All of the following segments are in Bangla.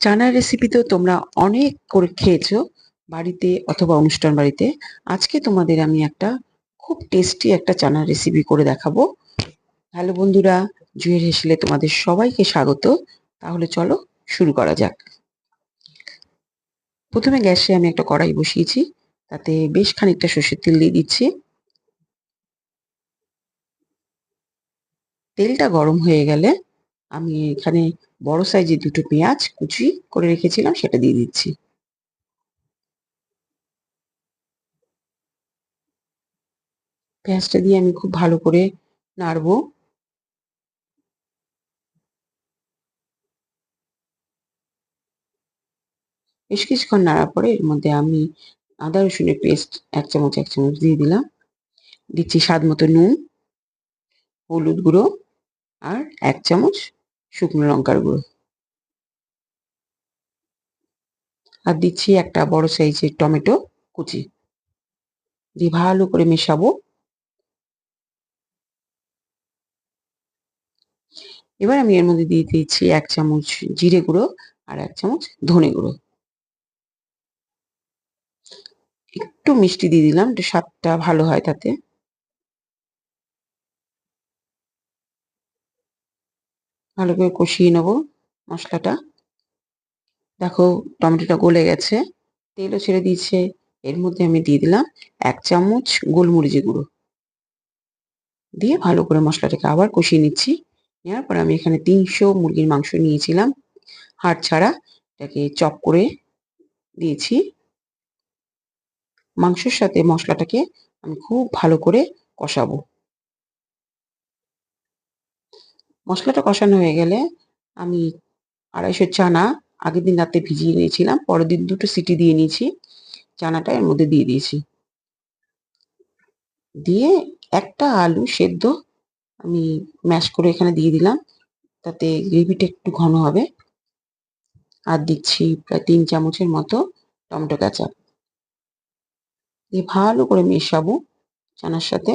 চানার রেসিপি তো তোমরা অনেক করে খেয়েছো বাড়িতে অথবা অনুষ্ঠান বাড়িতে। আজকে তোমাদের আমি একটা খুব টেস্টি একটা চানার রেসিপি করে দেখাবো। হ্যালো বন্ধুরা, জুয়ের হেসেলে তোমাদের সবাইকে স্বাগত। তাহলে চলো শুরু করা যাক। প্রথমে গ্যাসে আমি একটা কড়াই বসিয়েছি, তাতে বেশ খানিকটা সর্ষের তেল দিয়ে দিচ্ছি। তেলটা গরম হয়ে গেলে আমি এখানে বড় সাইজের দুটো পেঁয়াজ কুচি করে রেখেছিলাম, সেটা দিয়ে দিচ্ছি। পেঁয়াজটা দিয়ে আমি খুব ভালো করে নাড়বো। বেশ কিছুক্ষণ নাড়ার পরে এর মধ্যে আমি আদা রসুনের পেস্ট এক চামচ এক চামচ দিয়ে দিলাম। দিচ্ছি স্বাদ মতো নুন, হলুদ গুঁড়ো আর এক চামচ শুকনো লঙ্কার গুঁড়ো। আর দিচ্ছি একটা বড় সাইজের টমেটো কুচি। দিয়ে ভালো করে মেশাবো। এবার আমি এর মধ্যে দিয়ে দিচ্ছি এক চামচ জিরে গুঁড়ো আর এক চামচ ধনে গুঁড়ো। একটু মিষ্টি দিয়ে দিলাম একটু স্বাদটা ভালো হয় তাতে। ভালো করে কষিয়ে নেব মশলাটা। দেখো টমেটোটা গলে গেছে, তেলও ছেড়ে দিয়েছে। এর মধ্যে আমি দিয়ে দিলাম এক চামচ গোলমরিচের গুঁড়ো। দিয়ে ভালো করে মশলাটাকে আবার কষিয়ে নিচ্ছি। নেওয়ার পর আমি এখানে তিনশো মুরগির মাংস নিয়েছিলাম। হাড় ছাড়া এটাকে চপ করে দিয়েছি। মাংসের সাথে মশলাটাকে আমি খুব ভালো করে কষাবো। মশলাটা কষানো হয়ে গেলে আমি আড়াইশো চানা আগের দিন রাতে ভিজিয়ে নিয়েছিলাম পরের দিন দুটো সিটি দিয়ে নিয়েছি, চানাটা এর মধ্যে দিয়ে দিয়েছি। দিয়ে একটা আলু সেদ্ধ আমি ম্যাশ করে এখানে দিয়ে দিলাম, তাতে গ্রেভিটা একটু ঘন হবে। আর দিচ্ছি প্রায় তিন চামচের মতো টমেটো কাঁচা দিয়ে ভালো করে মেশাবো চানার সাথে।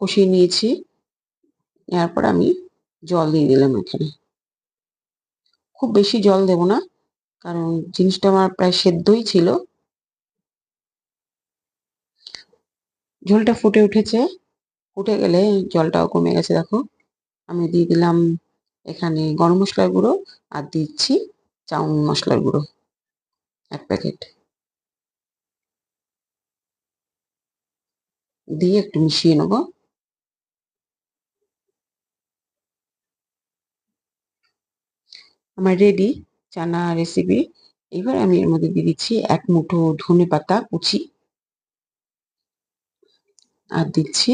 কষিয়ে নিয়েছি। নেওয়ার পর আমি জল দিয়ে দিলাম এখানে। খুব বেশি জল দেব না, কারণ জিনিসটা আমার প্রায় সেদ্ধই ছিল। ঝোলটা ফুটে উঠেছে। ফুটে গেলে জলটাও কমে গেছে, দেখো। আমি দিয়ে দিলাম এখানে গরম মশলার গুঁড়ো আর দিচ্ছি চাউমিন মশলার গুঁড়ো, এক প্যাকেট। দিয়ে একটু মিশিয়ে নেব। আমার রেডি চানা রেসিপি এবার আমি এর মধ্যে দিয়ে দিচ্ছি এক মুঠো ধনে পাতা কুচি। আর দিচ্ছি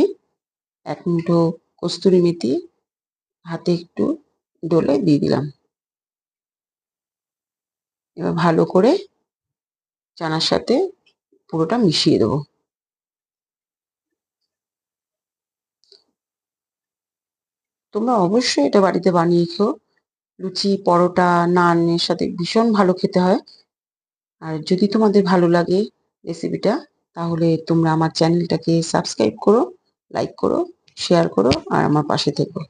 এক মুঠো কস্তুরি মেথি। হাতে একটু ডলে দিয়ে দিলাম। এবার ভালো করে চানার সাথে পুরোটা মিশিয়ে দেবো। তোমরা অবশ্যই এটা বাড়িতে বানিয়ে খেও। লুচি, পরোটা নানের সাথে ভীষণ ভালো খেতে হয়। আর যদি তোমাদের ভালো লাগে রেসিপিটা তাহলে তোমরা আমার চ্যানেলটাকে সাবস্ক্রাইব করো লাইক করো শেয়ার করো, আর আমার পাশে থেকো।